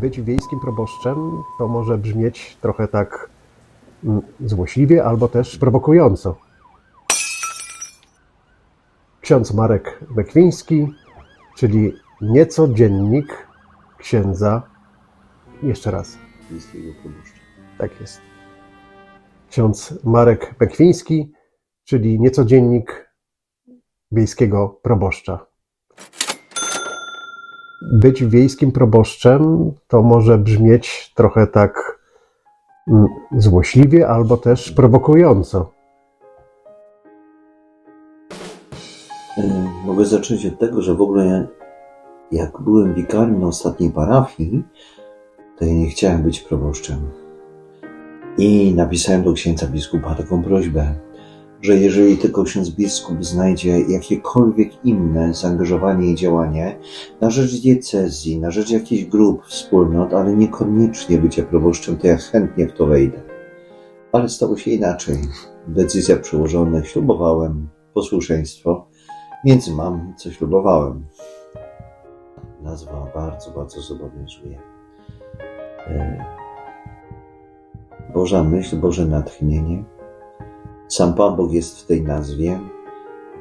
Być wiejskim proboszczem to może brzmieć trochę tak mm, złośliwie albo też prowokująco. Ksiądz Marek Bekwiński, czyli nieco dziennik księdza. Jeszcze raz, wiejskiego proboszcza. tak jest. Ksiądz Marek Bekwiński, czyli nieco dziennik wiejskiego proboszcza. Być wiejskim proboszczem to może brzmieć trochę tak mm, złośliwie albo też prowokująco. Mogę zacząć od tego, że w ogóle jak byłem wikarym na ostatniej parafii, to ja nie chciałem być proboszczem. I napisałem do księdza biskupa taką prośbę, że jeżeli tylko ksiądz biskup znajdzie jakiekolwiek inne zaangażowanie i działanie na rzecz diecezji, na rzecz jakichś grup, wspólnot, ale niekoniecznie bycie proboszczem, to ja chętnie w to wejdę. Ale stało się inaczej. Decyzja przełożonych, ślubowałem posłuszeństwo, więc mam, co ślubowałem. Nazwa bardzo, bardzo zobowiązuje. E, Boża myśl, Boże natchnienie. Sam Pan Bóg jest w tej nazwie.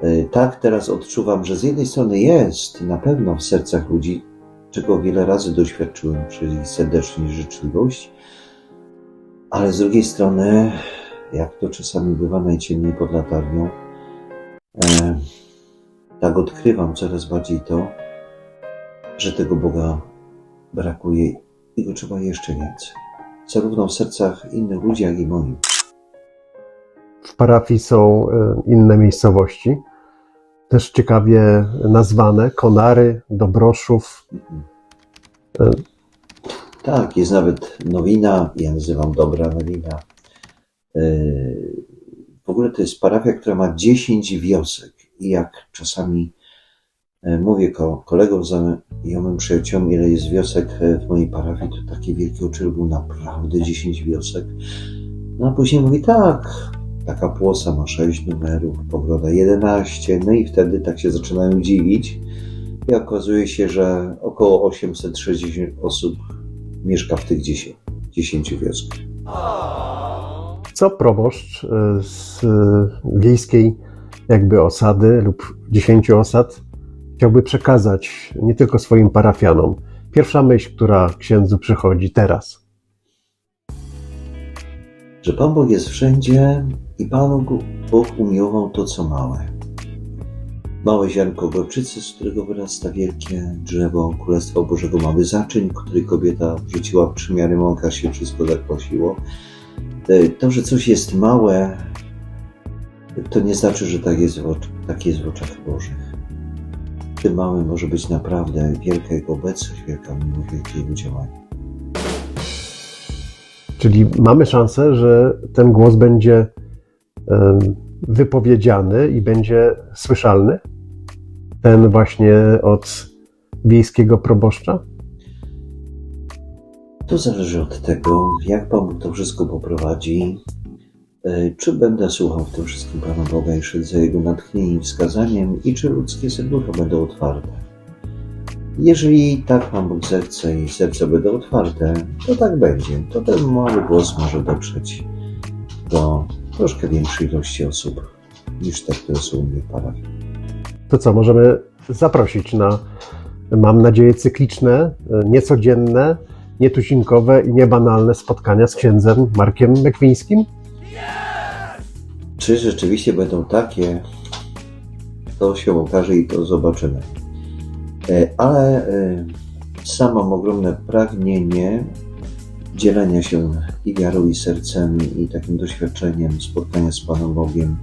E, Tak teraz odczuwam, że z jednej strony jest na pewno w sercach ludzi, czego wiele razy doświadczyłem ich serdeczną życzliwość, ale z drugiej strony, jak to czasami bywa najciemniej pod latarnią, e, tak odkrywam coraz bardziej to, że tego Boga brakuje i go trzeba jeszcze więcej. Zarówno w sercach innych ludzi, jak i moim. W parafii są e, inne miejscowości, też ciekawie nazwane Konary, Dobroszów. E, Tak, jest nawet nowina, ja nazywam Dobra Nowina. Yy, W ogóle to jest parafia, która ma 10 wiosek i jak czasami e, mówię ko- kolegom, znajomym, przyjaciołom, ile jest wiosek e, w mojej parafii, to takie wielkie oczy robią naprawdę 10 wiosek. No a później mówi tak, taka płosa ma 6 numerów, pogroda 11, no i wtedy tak się zaczynają dziwić i okazuje się, że około 860 osób mieszka w tych 10, 10 wioskach. Co proboszcz e, z e, wiejskiej jakby osady lub dziesięciu osad chciałby przekazać nie tylko swoim parafianom? Pierwsza myśl, która księdzu przychodzi teraz. Że Pan Bóg jest wszędzie i Pan Bóg umiłował to, co małe. Małe ziarnko gorczycy, z którego wyrasta wielkie drzewo Królestwa Bożego, mały zaczyń, który kobieta wrzuciła w przymiary mąka, się wszystko zakłasiło. E, To, że coś jest małe, to nie znaczy, że tak jest w, tak jest w oczach Bożych. Tym małym może być naprawdę wielka Jego obecność, wielka miłość, wielkie Jego działanie. Czyli mamy szansę, że ten głos będzie wypowiedziany i będzie słyszalny? Ten właśnie od wiejskiego proboszcza? To zależy od tego, jak Pan to wszystko poprowadzi. E, Czy będę słuchał w tym wszystkim Pana Boga i szedł za Jego natchnieniem wskazaniem, i czy ludzkie serducha będą otwarte. Jeżeli tak Pan Bóg zechce i serce będą otwarte, to tak będzie. To ten mały głos może dotrzeć do troszkę większej ilości osób niż te, które są u mnie w parafii. To co, możemy zaprosić na, mam nadzieję, cykliczne, niecodzienne, nietuzinkowe i niebanalne spotkania z księdzem Markiem Bekwińskim? Czy rzeczywiście będą takie, to się okaże i to zobaczymy. E, Ale e, sam mam ogromne pragnienie dzielenia się i wiarą, i sercem, i takim doświadczeniem spotkania z Panem Bogiem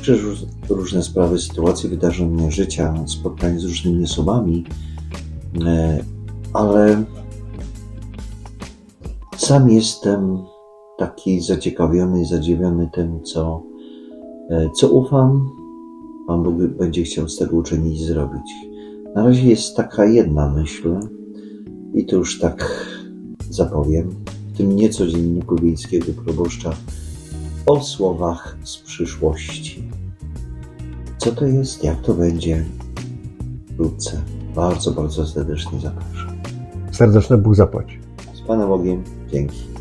przez róż- różne sprawy, sytuacje, wydarzenia życia, spotkanie z różnymi osobami, E, ale sam jestem taki zaciekawiony i zadziwiony tym, co, e, co ufam, Pan Bóg będzie chciał z tego uczynić i zrobić. Na razie jest taka jedna myśl, i to już tak zapowiem, w tym nieco dzienniku wiejskiego proboszcza, o słowach z przyszłości. Co to jest, jak to będzie, wkrótce. Bardzo, bardzo serdecznie zapraszam. Serdeczne Bóg zapłać. Z Panem Bogiem. Dzięki.